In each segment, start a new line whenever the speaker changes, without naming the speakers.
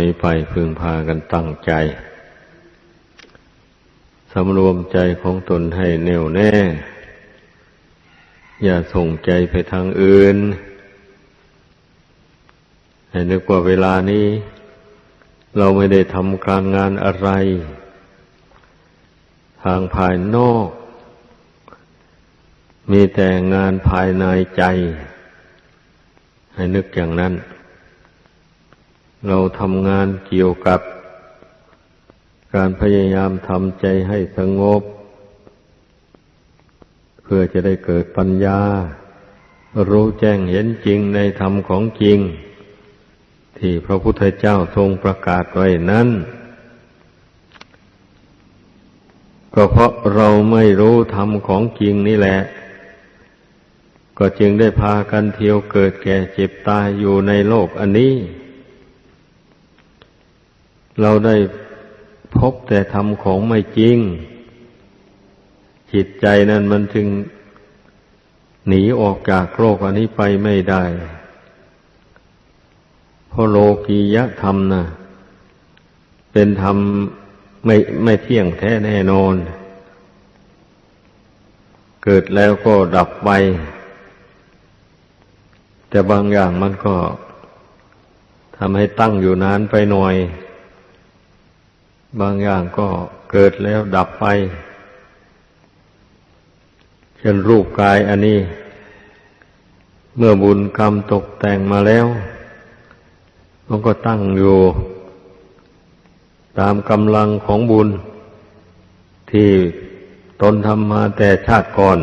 นี้ไปพึงพากันตั้งใจ สำรวมใจของตนให้แน่วแน่ อย่าส่งใจไปทางอื่น ให้นึกว่าเวลานี้ เราไม่ได้ทำการงานอะไร ทางภายนอก มีแต่งานภายในใจ ให้นึกอย่างนั้น เราทำงานเกี่ยวกับ การพยายามทำใจให้สงบ เพื่อจะได้เกิดปัญญา รู้แจ้งเห็นจริงในธรรมของจริง ที่พระพุทธเจ้าทรงประกาศไว้นั้นก็เพราะเราไม่รู้ธรรมของจริงนี่แหละ ก็จึงได้พากันเที่ยวเกิดแก่เจ็บตายอยู่ในโลกอันนี้ เราได้พบแต่ทำของไม่จริง จิตใจนั้นมันจึงหนีออกจากโลกอันนี้ไปไม่ได้เพราะโลกียธรรมนะเป็นธรรมไม่ไม่เที่ยงแท้แน่นอน เกิดแล้วก็ดับไป แต่บางอย่างมันก็ทำให้ตั้งอยู่นานไปหน่อย บางอย่างก็เกิดแล้วดับไป เช่นรูปกายอันนี้ เมื่อบุญกรรมตกแต่งมาแล้ว มันก็ตั้งอยู่ ตามกำลังของบุญ ที่ตนทำมาแต่ชาติก่อน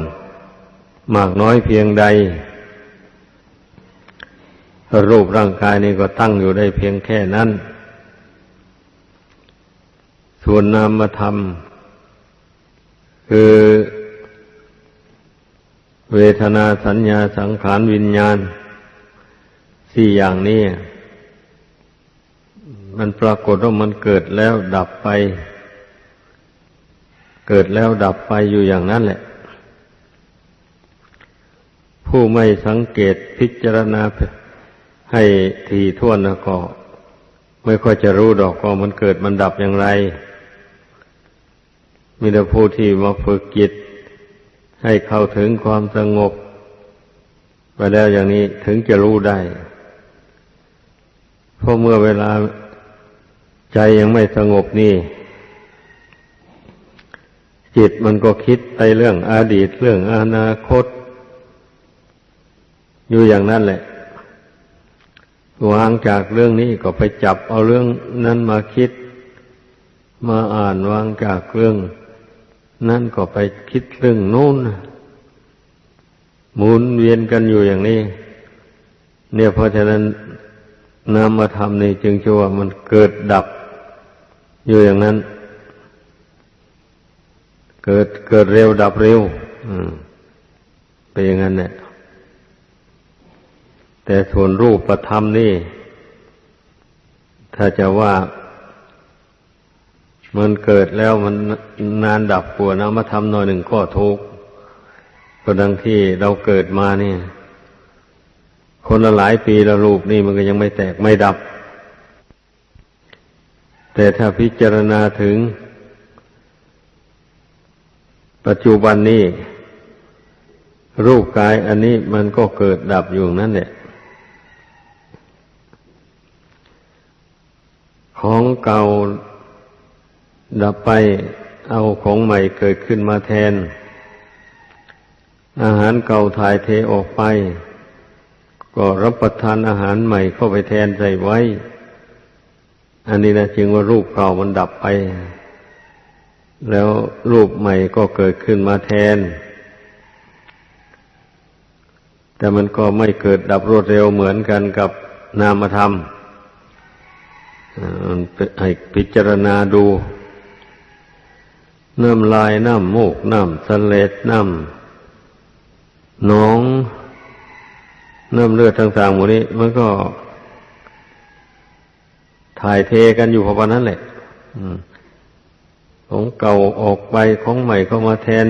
มากน้อยเพียงใด รูปร่างกายนี้ก็ตั้งอยู่ได้เพียงแค่นั้น ส่วนนามธรรม คือเวทนาสัญญาสังขารวิญญาณ สี่อย่างนี้ มันปรากฏว่ามันเกิดแล้วดับไป เกิดแล้วดับไปอยู่อย่างนั้นแหละ ผู้ไม่สังเกตพิจารณาให้ทีท่วนก็ ไม่ค่อยจะรู้ดอกว่ามันเกิดมันดับอย่างไร มีแต่ผู้ที่มาฝึกจิต ให้เข้าถึงความสงบ ไปแล้วอย่างนี้ถึงจะรู้ได้ เพราะเมื่อเวลาใจยังไม่สงบนี่ จิตมันก็คิดไปเรื่องอดีตเรื่องอนาคต อยู่อย่างนั้นแหละวางจากเรื่องนี้ก็ไปจับเอาเรื่องนั้นมาคิด มาอ่านวางจากเรื่อง นั่นก็ไปคิดเรื่องโน้นหมุนเวียนกันอยู่อย่างนี้ เนี่ยเพราะฉะนั้นนามธรรมนี่จึงชื่อว่ามันเกิดดับอยู่อย่างนั้น เกิดเกิดเร็วดับเร็วเป็นอย่างนั้นเนี่ยแต่ส่วนรูปประธรรมนี่ ถ้าจะว่า มันเกิดแล้วมันนานดับปวนะมาทำหน่อยหนึ่งก็ทุกข์ก็ดังที่เราเกิดมาเนี่ย คนละหลายปีละรูปนี่มันก็ยังไม่แตกไม่ดับ แต่ถ้าพิจารณาถึง ปัจจุบันนี้รูปกายอันนี้มันก็เกิดดับอยู่นั่นแหละของเก่า ดับไปเอาของใหม่เกิดขึ้นมาแทน อาหารเก่าถ่ายเทออกไป ก็รับประทานอาหารใหม่เข้าไปแทนใส่ไว้ อันนี้นะจึงว่ารูปเก่ามันดับไป แล้วรูปใหม่ก็เกิดขึ้นมาแทน แต่มันก็ไม่เกิดดับรวดเร็วเหมือนกันกับนามธรรมให้พิจารณาดู น้ำลายน้ำมูกน้ำสเลดน้ำหนองน้ำเลือดต่างๆหมดนี้ มันก็ ถ่ายเทกันอยู่พอนั้นแหละของเก่าออกไปของใหม่เข้ามาแทน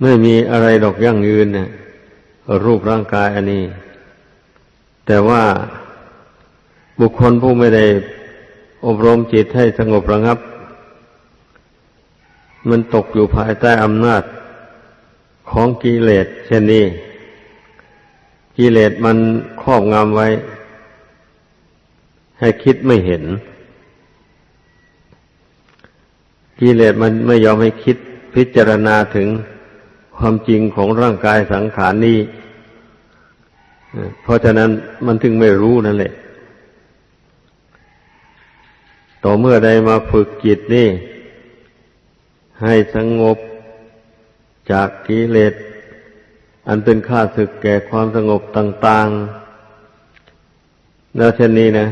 ไม่มีอะไรดอกยั่งยืนเนี่ยรูปร่างกายอันนี้ แต่ว่าบุคคลผู้ไม่ได้ อบรมจิตให้สงบระงับ มันตกอยู่ภายใต้อำนาจของกิเลสเช่นนี้ กิเลสมันครอบงำไว้ ให้คิดไม่เห็น กิเลสมันไม่ยอมให้คิดพิจารณาถึงความจริงของร่างกายสังขารนี้ เพราะฉะนั้นมันถึงไม่รู้นั่นแหละ ต่อเมื่อใดมาฝึกจิตนี่ ให้สงบจากกิเลสอันเป็นข้าศึกแก่ความสงบต่าง ๆ แล้วเช่นนี้นะ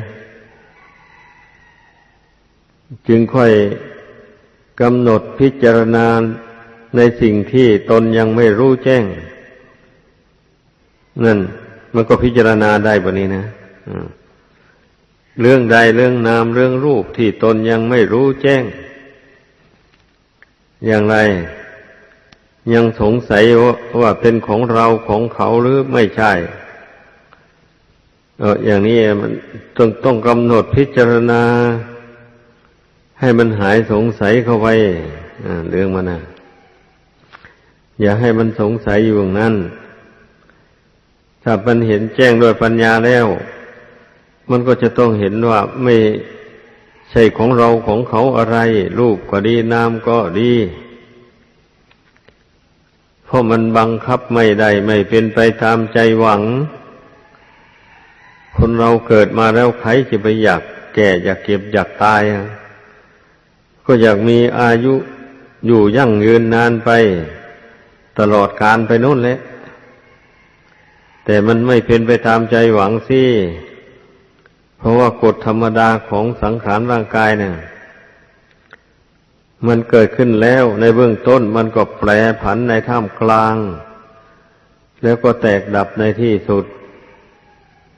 จึงค่อยกำหนดพิจารณาในสิ่งที่ตนยังไม่รู้แจ้ง นั่น มันก็พิจารณาได้แบนี้นะ เรื่องใดเรื่องนามเรื่องรูปที่ตนยังไม่รู้แจ้ง อย่างไร ยังสงสัยว่าเป็นของเราของเขาหรือไม่ใช่เอออย่างนี้มันต้องต้องกำหนดพิจารณา ให้มันหายสงสัยเข้าไปเรื่องมันนะอย่าให้มันสงสัยอยู่อย่างนั้น ถ้ามันเห็นแจ้งโดยปัญญาแล้ว มันก็จะต้องเห็นว่าไม่ใช่ของเราของเขาอะไร รูปก็ดีนามก็ดีเพราะมันบังคับไม่ได้ไม่เป็นไปตามใจหวัง คนเราเกิดมาแล้วใครจะไปอยากแก่อยากเก็บอยากตาย ก็อยากมีอายุอยู่ยั่งยืนนานไป ตลอดการไปนู่นแหละแต่มันไม่เป็นไปตามใจหวังสิ เพราะว่ากฎธรรมดาของสังขารร่างกายเนี่ย มันเกิดขึ้นแล้วในเบื้องต้นมันก็แปรผันในท่ามกลาง แล้วก็แตกดับในที่สุด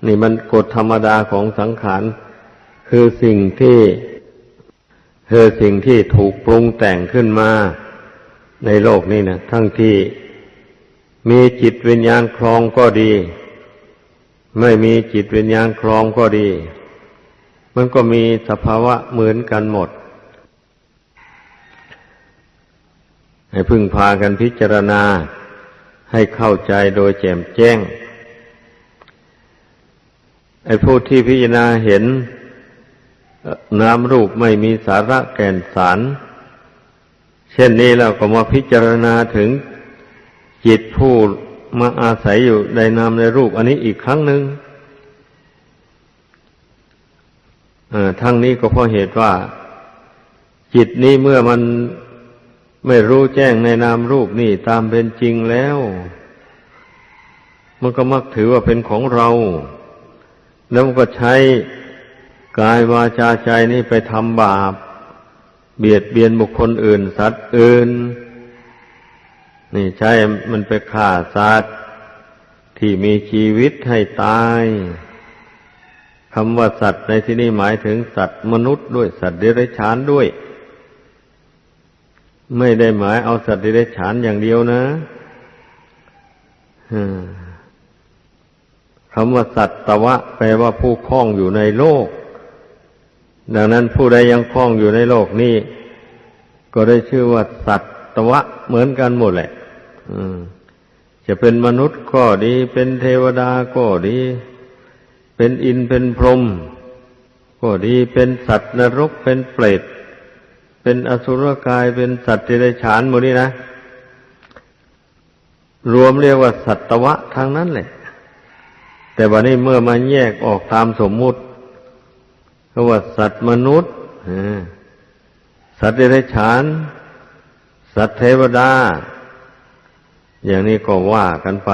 นี่มันกฎธรรมดาของสังขาร คือสิ่งที่คือสิ่งที่ถูกปรุงแต่งขึ้นมาในโลกนี้นะทั้งที่มีจิตวิญญาณครองก็ดี ไม่มีจิตวิญญาณครองก็ดี มันก็มีสภาวะเหมือนกันหมด ให้พึ่งพากันพิจารณาให้เข้าใจโดยแจ่มแจ้ง ไอ้ผู้ที่พิจารณาเห็นนามรูปไม่มีสาระแก่นสาร เช่นนี้เราก็มาพิจารณาถึงจิตผู้มาอาศัยอยู่ในนามในรูปอันนี้อีกครั้งหนึ่ง ทั้งนี้ก็เพราะเหตุว่า จิตนี้เมื่อมันไม่รู้แจ้งในนามรูปนี่ตามเป็นจริงแล้ว มันก็มักถือว่าเป็นของเรา แล้วมันก็ใช้กายวาจาใจนี้ไปทำบาป เบียดเบียนบุคคลอื่น สัตว์อื่น นี่ใช่มันไปฆ่าสัตว์ที่มีชีวิตให้ตาย คำว่าสัตว์ในที่นี้หมายถึงสัตว์มนุษย์ด้วยสัตว์เดรัจฉานด้วย ไม่ได้หมายเอาสัตว์เดรัจฉานอย่างเดียวนะคำว่าสัตว์ตวะ แปลว่าผู้คล้องอยู่ในโลก ดังนั้นผู้ใดยังคล้องอยู่ในโลกนี้ ก็ได้ชื่อว่าสัตวะ เหมือนกันหมดแหละจะเป็นมนุษย์ก็ดี เป็นเทวดาก็ดี เป็นอินเป็นพรหมก็ดีเป็นสัตว์นรกเป็นเปรตเป็นอสุรกายเป็นสัตว์เดรัจฉานหมดนี้นะ รวมเรียกว่าสัตวะทางนั้นแหละ แต่วันนี้เมื่อมันแยกออกตามสมมุติก็ว่าสัตว์มนุษย์สัตว์เดรัจฉาน สัตว์เทวดา อย่างนี้ก็ว่ากันไป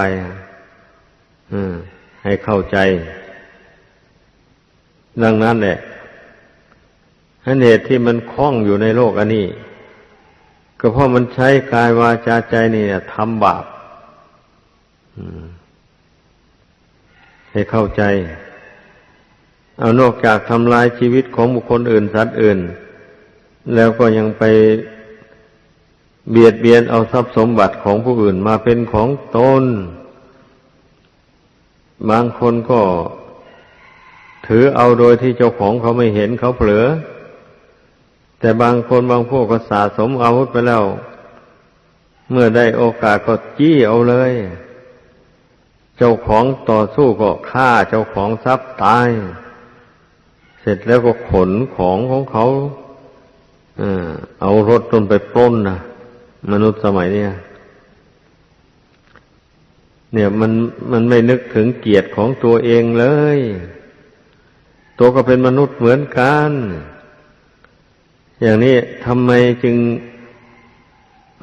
ให้เข้าใจ ดังนั้นแหละเหตุที่มันคล้องอยู่ในโลกอันนี้ ก็เพราะมันใช้กายวาจาใจนี่ทำบาปให้เข้าใจ เอานอกจากทำลายชีวิตของบุคคลอื่นสัตว์อื่น แล้วก็ยังไปเบียดเบียนเอาทรัพย์สมบัติของผู้อื่นมาเป็นของตน บางคนก็ ถือเอาโดยที่เจ้าของเขาไม่เห็นเขาเผลอ แต่บางคนบางพวกก็สะสมอาวุธไปแล้ว เมื่อได้โอกาสก็จี้เอาเลย เจ้าของต่อสู้ก็ฆ่าเจ้าของทรัพย์ตาย เสร็จแล้วก็ขนของของเขาเอารถจนไปปล้นนะมนุษย์สมัยเนี้ยเนี่ยมันมันไม่นึกถึงเกียรติของตัวเองเลย ตัวก็เป็นมนุษย์เหมือนกัน อย่างนี้ทำไมจึง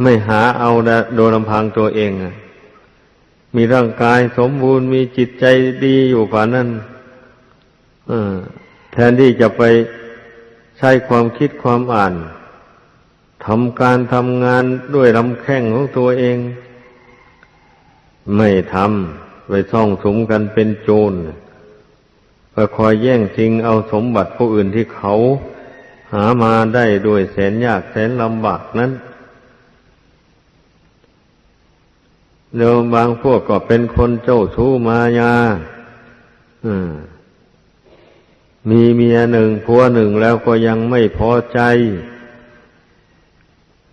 ไม่หาเอาโดยลำพังตัวเองมีร่างกายสมบูรณ์มีจิตใจดีอยู่ป่านนั้นแทนที่จะไปใช้ความคิดความอ่านทำการทำงานด้วยลำแข้งของตัวเอง ไม่ทำไปซ่องสมกันเป็นโจร ไปคอยแย่งชิงเอาสมบัติผู้อื่นที่เขาหามาได้ด้วยแสนยากแสนลำบากนั้นเดี๋ยวบางพวกก็เป็นคนเจ้าชู้มายามีเมียหนึ่งผัวหนึ่งแล้วก็ยังไม่พอใจ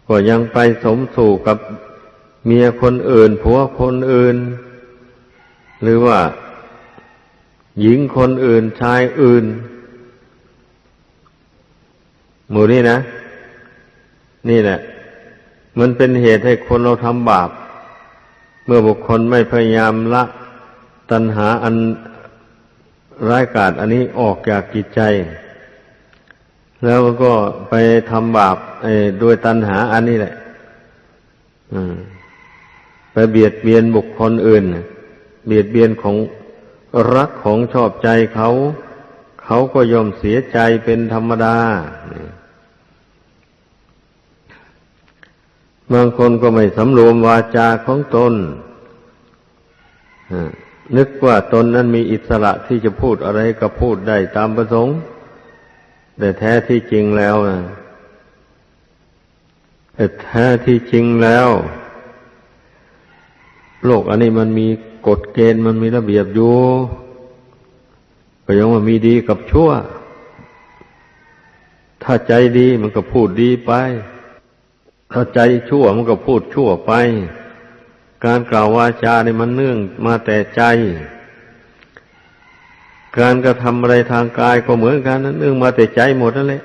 ก็ยังไปสมสู่กับเมียคนอื่นผัวคนอื่น หรือว่า หญิงคนอื่นชายอื่น หมู่นี้นะ นี่แหละ มันเป็นเหตุให้คนเราทำบาป เมื่อบุคคลไม่พยายามละตัณหาอันร้ายกาจอันนี้ออกจากจิตใจ แล้วก็ไปทำบาปด้วยตัณหาอันนี้แหละไปเบียดเบียนบุคคลอื่น เบียดเบียนของ รักของชอบใจเขา เขาก็ยอมเสียใจเป็นธรรมดา บางคนก็ไม่สำรวมวาจาของตน นึกว่าตนนั้นมีอิสระที่จะพูดอะไรก็พูดได้ตามประสงค์ แต่แท้ที่จริงแล้วนะแต่แท้ที่จริงแล้ว โลกอันนี้มันมี กฎเกณฑ์มันมีระเบียบอยู่ก็ยังว่ามีดีกับชั่ว ถ้าใจดีมันก็พูดดีไป ถ้าใจชั่วมันก็พูดชั่วไป การกล่าววาจาเนี่ยมันเนื่องมาแต่ใจ การกระทำอะไรทางกายก็เหมือนกันนั้นเนื่องมาแต่ใจหมดนั่นแหละ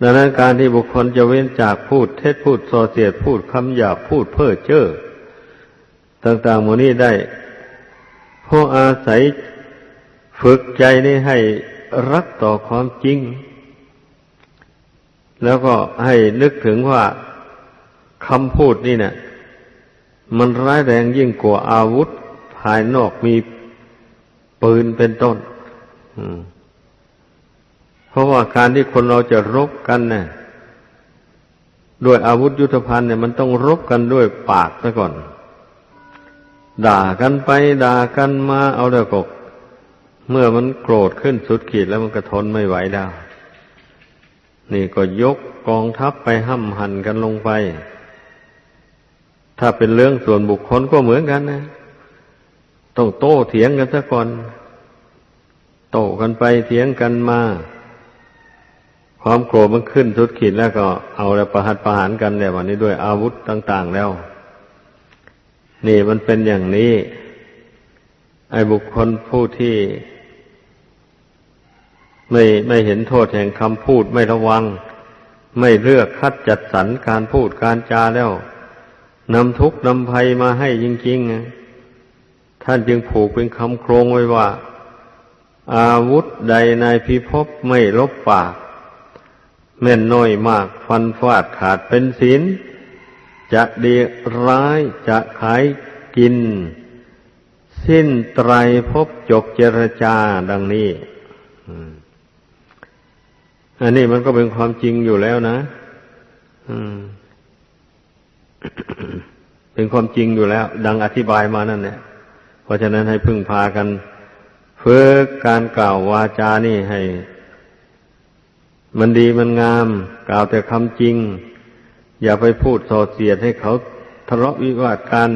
ดังนั้นการที่บุคคลจะเว้นจากพูดเท็จพูดส่อเสียดพูดคำหยาบพูดเพ้อเจ้อ ต่างๆหมดนี้ได้ เพราะอาศัยฝึกใจนี้ให้รักต่อความจริง แล้วก็ให้นึกถึงว่าคำพูดนี่เนะี่ยมันร้ายแรงยิ่งกว่าอาวุธภายนอกมีปืนเป็นต้น เพราะว่าการที่คนเราจะรบกันเนี่ยด้วยอาวุธยุทธภัณฑ์เนี่ยมันต้องรบกันด้วยปากซะก่อน ด่ากันไปด่ากันมาเอาเดี๋ยวกเมื่อมันโกรธขึ้นสุดขีดแล้วมันก็ทนไม่ไหวแล้ว นี่ก็ยกกองทัพไปห้ำหันกันลงไป ถ้าเป็นเรื่องส่วนบุคคลก็เหมือนกันนะ ต้องโต้เถียงกันซะก่อน โต้กันไปเถียงกันมา ความโกรธมันขึ้นสุดขีดแล้วก็เอาแล้วประหัตประหารกันเนี่ยวันนี้ด้วยอาวุธต่าง ๆ แล้ว นี่มันเป็นอย่างนี้ ไอ้บุคคลผู้ที่ ไม่ไม่เห็นโทษแห่งคำพูดไม่ระวัง ไม่เลือกคัดจัดสรรการพูดการจาแล้วนำทุกข์นำภัยมาให้จริงๆ ท่านจึงผูกเป็นคำโครงไว้ว่า อาวุธใดในพิภพไม่ลบปาก แม่นน้อยมากฟันฟาดขาดเป็นศีล จะดีร้ายจะขายกิน สิ้นไตรพบจบเจรจาดังนี้อันนี้มันก็เป็นความจริงอยู่แล้วนะเป็นความจริงอยู่แล้ว ดังอธิบายมานั่นเนี่ยเพราะฉะนั้นให้พึ่งพากันฝึกการกล่าววาจานี่ให้ มันดีมันงาม กล่าวแต่คำจริง อย่าไปพูดส่อเสียดให้เขาทะเลาะวิวาทกัน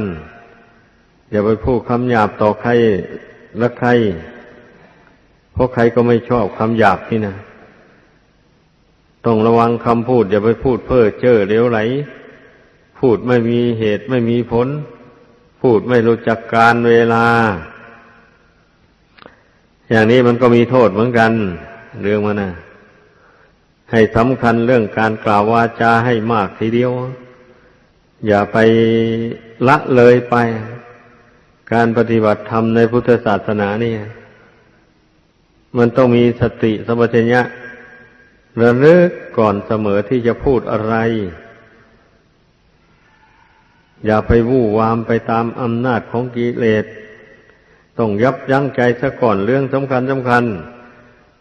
อย่าไปพูดคำหยาบต่อใครแล้วใคร เพราะใครก็ไม่ชอบคำหยาบนี่นะ ต้องระวังคำพูด อย่าไปพูดเพ้อเจ้อเลี้ยวไหล พูดไม่มีเหตุไม่มีผล พูดไม่รู้จักการเวลา อย่างนี้มันก็มีโทษเหมือนกัน เรื่องมันน่ะ ให้สำคัญเรื่องการกล่าววาจาให้มากทีเดียว อย่าไปละเลยไป การปฏิบัติธรรมในพุทธศาสนานี่มันต้องมีสติสัมปชัญญะระลึกก่อนเสมอที่จะพูดอะไร อย่าไปวู่วามไปตามอำนาจของกิเลสต้องยับยั้งใจซะก่อนเรื่องสำคัญสำคัญ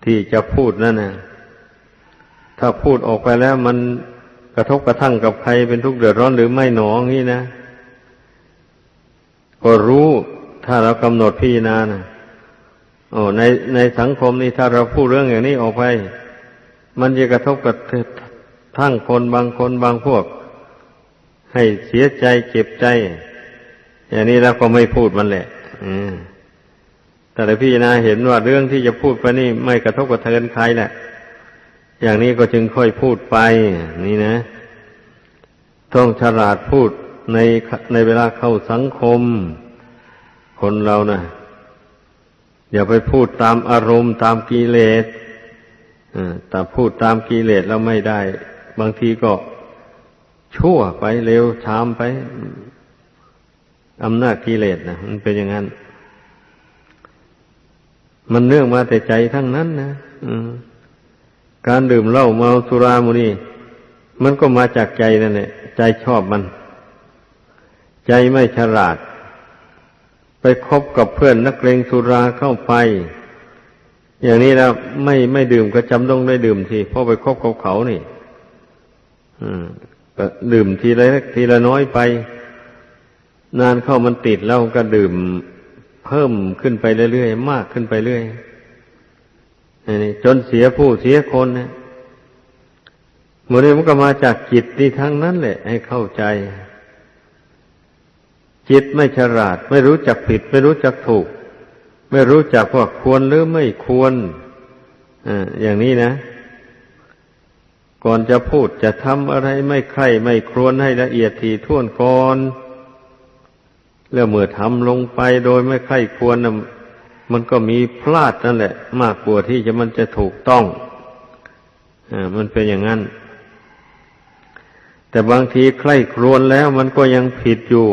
ที่จะพูดนั่นนะ ถ้าพูดออกไปแล้วมันกระทบกระทั่งกับใครเป็นทุกข์เดือดร้อนหรือไม่หนองนี่นะ ก็รู้ถ้าเรากำหนดพิจารณานะโอ้ในในสังคมนี้ถ้าเราพูดเรื่องอย่างนี้ออกไป มันจะกระทบกับทั้งคนบางคนบางพวก ให้เสียใจเจ็บใจ อย่างนี้เราก็ไม่พูดมันแหละแต่ถ้าพี่นาเห็นว่าเรื่องที่จะพูดไปนี่ไม่กระทบกระเทือนใครแหละ อย่างนี้ก็จึงค่อยพูดไป นี่นะ ต้องฉลาดพูดในในเวลาเข้าสังคม คนเรานะ่ะ อย่าไปพูดตามอารมณ์ตามกิเลสแต่พูดตามกิเลสแล้วไม่ได้ บางทีก็ชั่วไปเร็วชามไปอำนาจกิเลสนะมันเป็นอย่างนั้น มันเนื่องมาแต่ใจทั้งนั้นนะอืม การดื่มเหล้าเมาสุรามุนีมันก็มาจากใจนั่นแหละใจชอบมัน ใจไม่ฉลาด ไปคบกับเพื่อนนักเลงสุราเข้าไป อย่างนี้แล้วไม่ไม่ดื่มก็จำต้องได้ดื่มทีเพราะไปคบกับเขานี่ดื่มทีละทีละน้อยไป นานเข้ามันติดแล้วก็ดื่ม เพิ่มขึ้นไปเรื่อยๆมากขึ้นไปเรื่อย จนเสียผู้เสียคนนะหมดนี้มันก็มาจากจิตนี่ทั้งนั้นแหละ ให้เข้าใจ จิตไม่ฉลาด ไม่รู้จักผิด ไม่รู้จักถูก ไม่รู้จักว่าควรหรือไม่ควรออย่างนี้นะ ก่อนจะพูดจะทำอะไรไม่ใครไม่ครวญให้ละเอียดถี่ถ้วนก่อนแล้วเมื่อทำลงไปโดยไม่ใครควรนะ มันก็มีพลาดนั่นแหละ มากกว่าที่จะมันจะถูกต้องอ่ามันเป็นอย่างนั้น แต่บางทีใคร่ครวญแล้วมันก็ยังผิดอยู่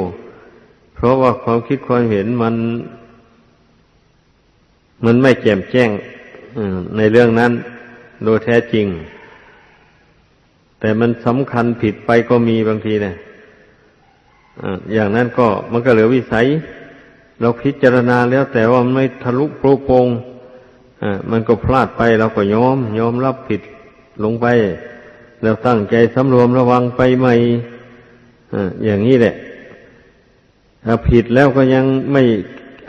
เพราะว่าความคิดความเห็นมัน มันไม่แจ่มแจ้งในเรื่องนั้น โดยแท้จริง แต่มันสำคัญผิดไปก็มีบางทีเนะอย่างนั้นก็มันก็เหลือวิสัย เราพิจารณาแล้วแต่ว่ามันไม่ทะลุโปรโปงมันก็พลาดไปเราก็ยอมยอมรับผิดลงไป แล้วตั้งใจสำรวมระวังไปใหม่อ่าอย่างนี้แหละ ถ้าผิดแล้วก็ยังไม่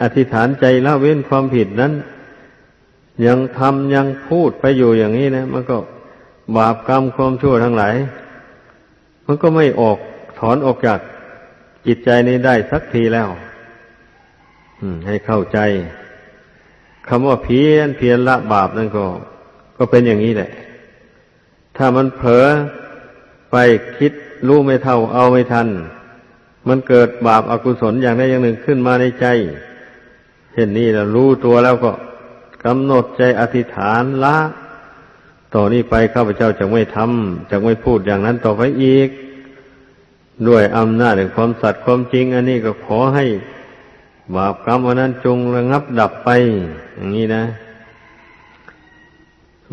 อธิษฐานใจละเว้นความผิดนั้น ยังทำยังพูดไปอยู่อย่างนี้นะ มันก็บาปกรรมความชั่วทั้งหลาย มันก็ไม่ออกถอนออกจากจิตใจนี้ได้สักทีแล้ว ให้เข้าใจคำว่าเพียนเพียนละบาปนั่นก็ ก็เป็นอย่างนี้แหละ ถ้ามันเผลอไปคิดรู้ไม่เท่าเอาไม่ทัน มันเกิดบาปอากุศลอย่างใดอย่างหนึ่งขึ้นมาในใจเช่นนี้เรารู้ตัวแล้วก็กำหนดใจอธิษฐานละต่อนนี้ไปข้าพเจ้าจะไม่ทำจะไม่พูดอย่างนั้นต่อไปอีก ด้วยอำนาจแห่งความสัตย์ความจริง อันนี้ก็ขอให้ บาปกรรมวันนั้นจงระงับดับไป อย่างนี้นะ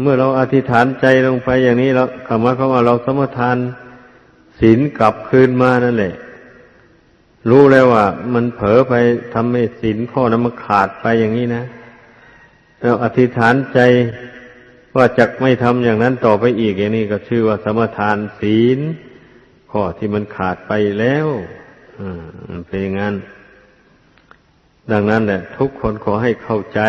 เมื่อเราอธิษฐานใจลงไปอย่างนี้เราคำว่าเขาว่าเราสมทานศีลกลับคืนมานั่นแหละ รู้แล้วว่า มันเผลอไปทำให้ศีลข้อนั้นมันขาดไปอย่างนี้นะเราอธิษฐานใจว่าจะไม่ทำอย่างนั้นต่อไปอีกอย่างนี้ก็ชื่อว่าสมทานศีลข้อที่มันขาดไปแล้วอ่าเป็นอย่างนั้น ดังนั้นแหละทุกคนขอให้เข้าใจ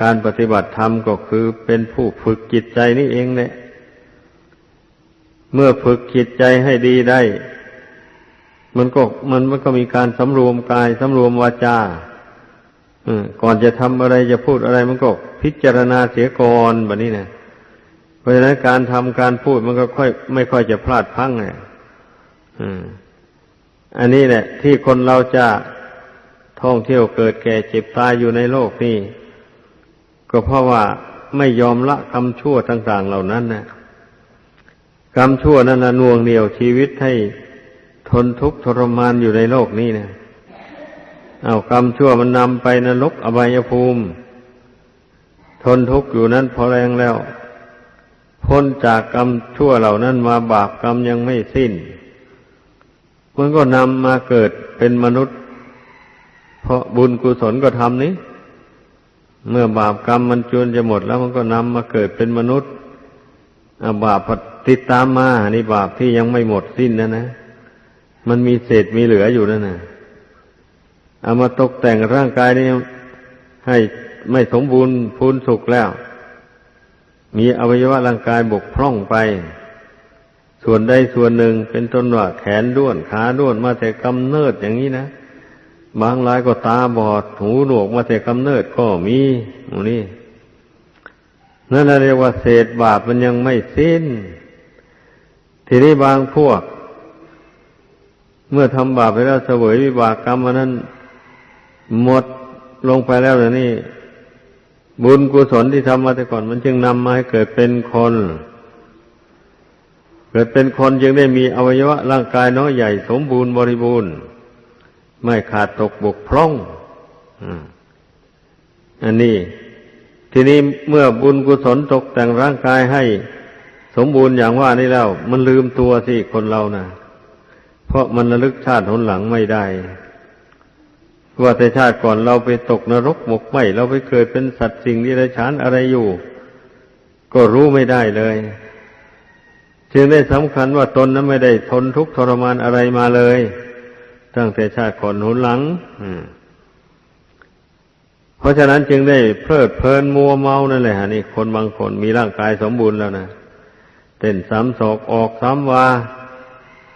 การปฏิบัติธรรมก็คือเป็นผู้ฝึกจิตใจนี่เองเนี่ยเมื่อฝึกจิตใจให้ดีได้ มันก็มันมันก็มีการสำรวมกายสำรวมวาจาก่อนจะทำอะไรจะพูดอะไร มันก็พิจารณาเสียก่อนแบบนี้นะเพราะฉะนั้นการทำการพูดมันก็ค่อย ไม่ค่อยจะพลาดพังไงอืมอันนี้แหละ ที่คนเราจะ ท่องเที่ยวเกิดแก่เจ็บตายอยู่ในโลกนี้ก็เพราะว่าไม่ยอมละกรรมชั่วต่าง ๆ เหล่านั้นนะกรรมชั่วนั้นนะนวงเหนียวชีวิตให้ทนทุกข์ทรมานอยู่ในโลกนี้นะเอากรรมชั่วมันนำไปนรกอบายภูมิ ทนทุกข์อยู่นั้นพอแรงแล้ว พ้นจากกรรมชั่วเหล่านั้นมาบาปกรรมยังไม่สิ้นมันก็นำมาเกิดเป็นมนุษย์ เพราะบุญกุศลก็ทำนี้ เมื่อบาปกรรมมันจวนจะหมดแล้วมันก็นำมาเกิดเป็นมนุษย์บาปติดตามมานี่บาปที่ยังไม่หมดสิ้นนะนะ มันมีเศษมีเหลืออยู่นั่นนะเอามาตกแต่งร่างกายนี้ให้ไม่สมบูรณ์พูนสุขแล้ว มีอวัยวะร่างกายบกพร่องไป ส่วนใดส่วนหนึ่งเป็นต้นว่าแขนด้วนขาด้วนมาแต่กำเนิดอย่างนี้นะ บางรายก็ตาบอด หูหนวกมาแต่กำเนิดก็มีหมูนี่นั่นเรียกว่าเศษบาปมันยังไม่สิ้น ทีนี้บางพวก เมื่อทำบาปไปแล้วเสวยวิบากกรรมมันนั้น หมดลงไปแล้วเดี๋ยวนี้บุญกุศลที่ทำมาแต่ก่อน มันจึงนำมาให้เกิดเป็นคน เกิดเป็นคนจึงได้มีอวัยวะร่างกายน้อยใหญ่สมบูรณ์บริบูรณ์ ไม่ขาดตกบกพร่องอันนี้ ทีนี้เมื่อบุญกุศลตกแต่งร่างกายให้สมบูรณ์อย่างว่านี่แล้ว มันลืมตัวสิคนเรานะ่ะ เพราะมันระลึกชาติหนหลังไม่ได้ ว่าแต่ชาติก่อนเราไปตกนรกหมกไหมเราไปเกิดเป็นสัตว์สิ่งที่ไรฉานอะไรอยู่ ก็รู้ไม่ได้เลยจึงได้สำคัญว่าตนนั้นไม่ได้ทนทุกข์ทรมานอะไรมาเลย ตั้งแต่ชาติก่อนหนหลังเพราะฉะนั้นจึงได้เพลิดเพลินมัวเมานั่นแหละฮะนี่คนบางคนมีร่างกายสมบูรณ์แล้วนะเต้นสามศอกออกสามวา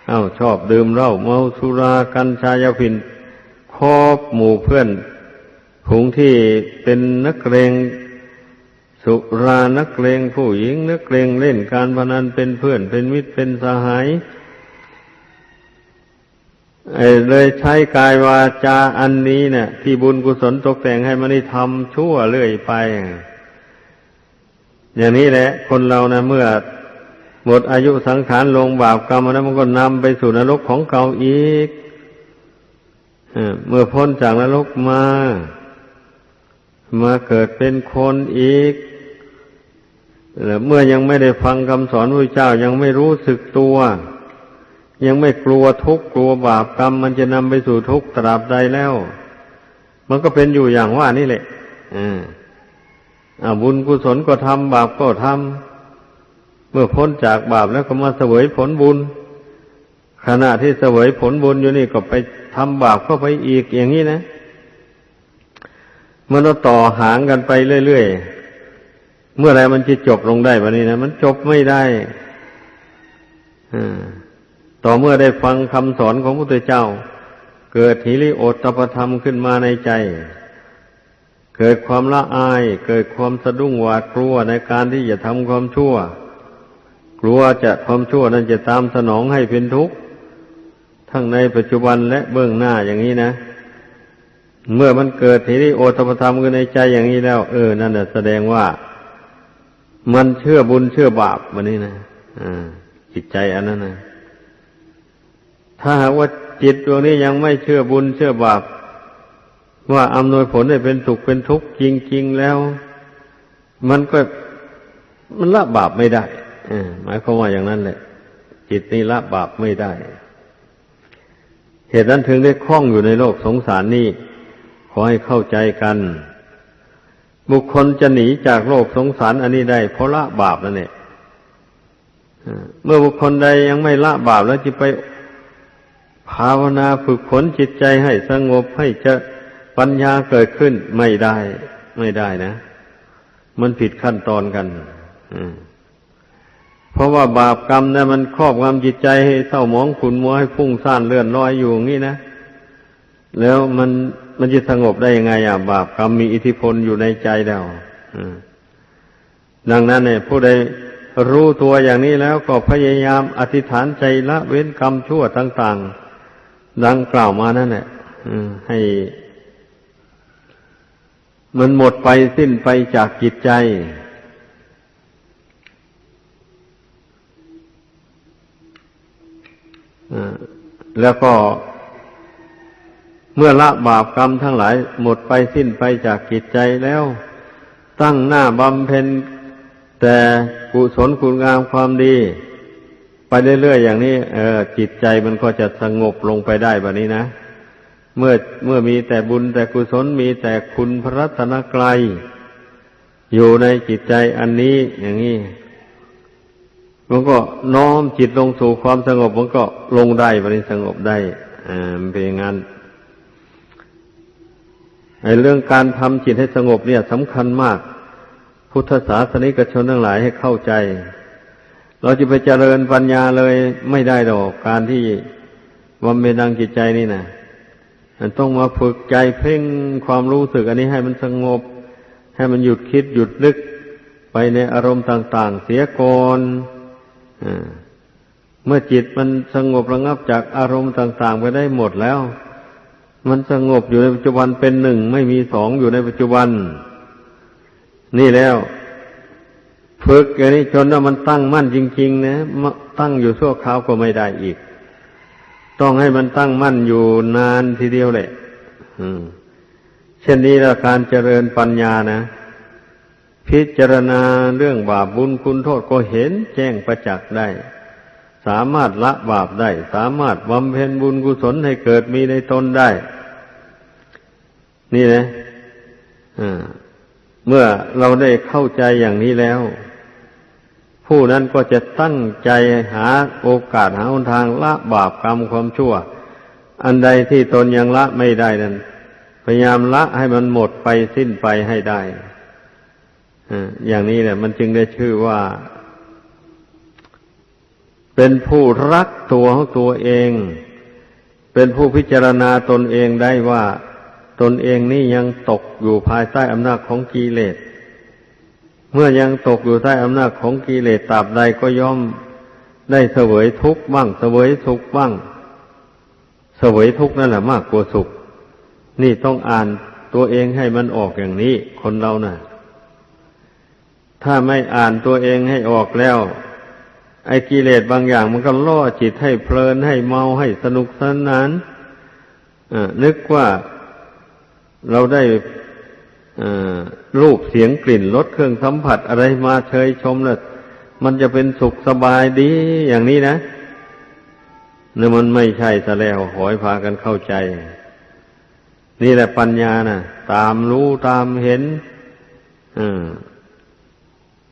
เอา้าชอบดื่มเหล้าเมาสุรากัญชายาฝิ่นคอบหมู่เพื่อนผงที่เป็นนักเลงสุรานักเลงผู้หญิงนักเลงเล่นการพนันเป็นเพื่อนเป็นมิตรเป็นสหาย เลยใช้กายวาจาอันนี้เนะ่ย ที่บุญกุศลตกแต่งให้มันได้ทำชั่วเรื่อยไป อย่างนี้แหละ คนเรานะเมื่อหมดอายุสังขารลงบาปกรรมแล้วมันก็นำไปสู่นรกของเก่าอีกเมื่อพ้นจากนรกมา มาเกิดเป็นคนอีกแล้วเมื่อยังไม่ได้ฟังคำสอนพระเจ้ายังไม่รู้สึกตัว ยังไม่กลัวทุกข์กลัวบาปกรรม มันจะนำไปสู่ทุกข์ตราบใดแล้ว มันก็เป็นอยู่อย่างว่านี่แหละอ่าบุญกุศลก็ทำบาปก็ทำเมื่อพ้นจากบาปแล้วก็มาเสวยผลบุญ ขณะที่เสวยผลบุญอยู่นี่ก็ไปทำบาปเข้าไปอีกอย่างนี้นะมันต้องต่อหางกันไปเรื่อยๆ เมื่อไรมันจะจบลงได้วันนี้นะ มันจบไม่ได้ อ่า ต่อเมื่อได้ฟังคำสอนของพระพุทธเจ้า เกิดหิริโอตปธรรมขึ้นมาในใจ เกิดความละอาย เกิดความสะดุ้งหวาดกลัวในการที่จะทำความชั่ว กลัวจะความชั่วนั้นจะตามสนองให้เป็นทุกข์ ทั้งในปัจจุบันและเบื้องหน้าอย่างนี้นะ เมื่อมันเกิดทีนี้โอตปธรรมขึ้นในใจอย่างนี้แล้ว เออ นั่นแสดงว่า มันเชื่อบุญเชื่อบาปวันนี้นะอ่าจิตใจอันนั้นนะ ถ้าหากว่าจิตดวงนี้ยังไม่เชื่อบุญเชื่อบาป ว่าอำนวยผลให้เป็นสุขเป็นทุกข์จริง ๆ แล้ว มันก็มันละบาปไม่ได้หมายความว่าอย่างนั้นแหละ จิตนี้ละบาปไม่ได้ เหตุนั้นถึงได้คล้องอยู่ในโลกสงสารนี้ ขอให้เข้าใจกัน บุคคลจะหนีจากโลกสงสารอันนี้ได้ เพราะละบาปนั่นเองเมื่อบุคคลใดยังไม่ละบาปแล้วจะไป ภาวนาฝึกฝนจิตใจให้สงบให้จะปัญญาเกิดขึ้นไม่ได้ ไม่ได้นะ มันผิดขั้นตอนกันเพราะว่าบาปกรรมเนี่ยมันครอบงำจิตใจให้เศร้าหมองขุนมัวให้ฟุ้งซ่านเลื่อนลอยอยู่อย่างนี้นะแล้วมันมันจะสงบได้ยังไงอะบาปกรรมมีอิทธิพลอยู่ในใจแล้วดังนั้นเนี่ยผู้ใดรู้ตัวอย่างนี้แล้วก็พยายามอธิษฐานใจละเว้นกรรมชั่วต่าง ๆ ดังกล่าวมานั่นแหละให้ มันหมดไปสิ้นไปจากจิตใจ แล้วก็เมื่อละบาปกรรมทั้งหลาย หมดไปสิ้นไปจากจิตใจแล้ว ตั้งหน้าบำเพ็ญแต่กุศลคุณงามความดี ไปเรื่อยๆอย่างนี้เออจิตใจมันก็จะสงบลงไปได้แบบนี้นะ เมื่อเมื่อมีแต่บุญแต่กุศลมีแต่คุณพระรัตนกรัยอยู่ในจิตใจอันนี้อย่างนี้มันก็น้อมจิตลงสู่ความสงบมันก็ลงได้บันนี้สงบได้อ่ามันเป็นอย่างนั้นไอ้เรื่องการทำจิตให้สงบเนี่ยสำคัญมาก พุทธศาสนิกชนทั้งหลายให้เข้าใจ เราจะไปเจริญปัญญาเลยไม่ได้ดอกการที่บำเพ็ญทางจิตใจนี่นะมันต้องมาฝึกใจเพ่งความรู้สึก อันนี้ให้มันสงบ ให้มันหยุดคิดหยุดนึกไปในอารมณ์ต่าง ๆ เสียก่อนเมื่อจิตมันสงบระงับจากอารมณ์ต่าง ๆ ไปได้หมดแล้ว มันสงบอยู่ในปัจจุบันเป็นหนึ่งไม่มีสองอยู่ในปัจจุบัน นี่แล้ว ฝึกอย่างนี้จนว่ามันตั้งมั่นจริง ๆ นะตั้งอยู่ชั่วคราวก็ไม่ได้อีก ต้องให้มันตั้งมั่นอยู่นานทีเดียวแหละเช่นนี้ล้วการเจริญปัญญานะ พิจารณาเรื่องบาปบุญคุณโทษก็เห็นแจ้งประจักษ์ได้ สามารถละบาปได้ สามารถบำเพ็ญบุญกุศลให้เกิดมีในตนได้ นี่นะเมื่อเราได้เข้าใจอย่างนี้แล้ว ผู้นั้นก็จะตั้งใจหาโอกาสหาหนทางละบาปกรรมความชั่ว อันใดที่ตนยังละไม่ได้นั้น พยายามละให้มันหมดไปสิ้นไปให้ได้อย่างนี้เนี่ยมันจึงได้ชื่อว่า เป็นผู้รักตัวของตัวเอง เป็นผู้พิจารณาตนเองได้ว่า ตนเองนี่ยังตกอยู่ภายใต้อำนาจของกิเลส เมื่อยังตกอยู่ใต้อำนาจของกิเลสตราบใดก็ย่อมได้เสวยทุกข์บ้าง เสวยสุขบ้าง เสวยทุกข์นั่นแหละมากกว่าสุข นี่ต้องอ่านตัวเองให้มันออกอย่างนี้ คนเรานะ่ะ ถ้าไม่อ่านตัวเองให้ออกแล้ว ไอ้กิเลสบางอย่างมันก็ล่อจิตให้เพลินให้เมาให้สนุกสนานนึกว่าเราได้ รูปเสียงกลิ่นรสเครื่องสัมผัสอะไรมาเชยชมแล้วมันจะเป็นสุขสบายดีอย่างนี้นะเนี่ยมันไม่ใช่ซะแล้วขอให้พากันเข้าใจ นี่แหละปัญญานะ่ะ ตามรู้ตามเห็น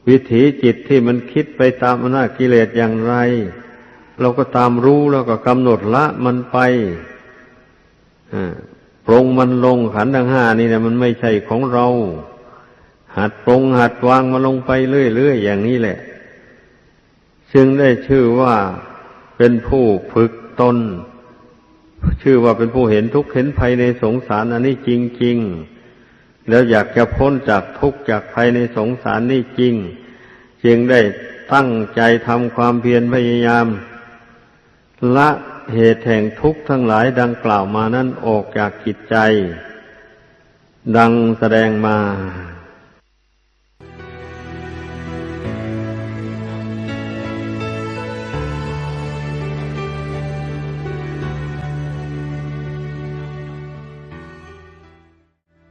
วิถีจิตที่มันคิดไปตามอำนาจกิเลสอย่างไร เราก็ตามรู้แล้วก็กำหนดละมันไป ปรงมันลงขันทั้งห้านี่นะมันไม่ใช่ของเรา หัดปรงหัดวางมาลงไปเรื่อยๆอย่างนี้แหละ ซึ่งได้ชื่อว่าเป็นผู้ฝึกตน ชื่อว่าเป็นผู้เห็นทุกข์เห็นภัยในสงสารอันนี้จริง ๆ แล้วอยากจะพ้นจากทุกข์จากภัยในสงสารนี่จริง จึงได้ตั้งใจทำความเพียรพยายาม ละ เหตุแห่งทุกข์ทั้งหลายดังกล่าวมานั้นออกจากกิจใจ ดังแสดงมา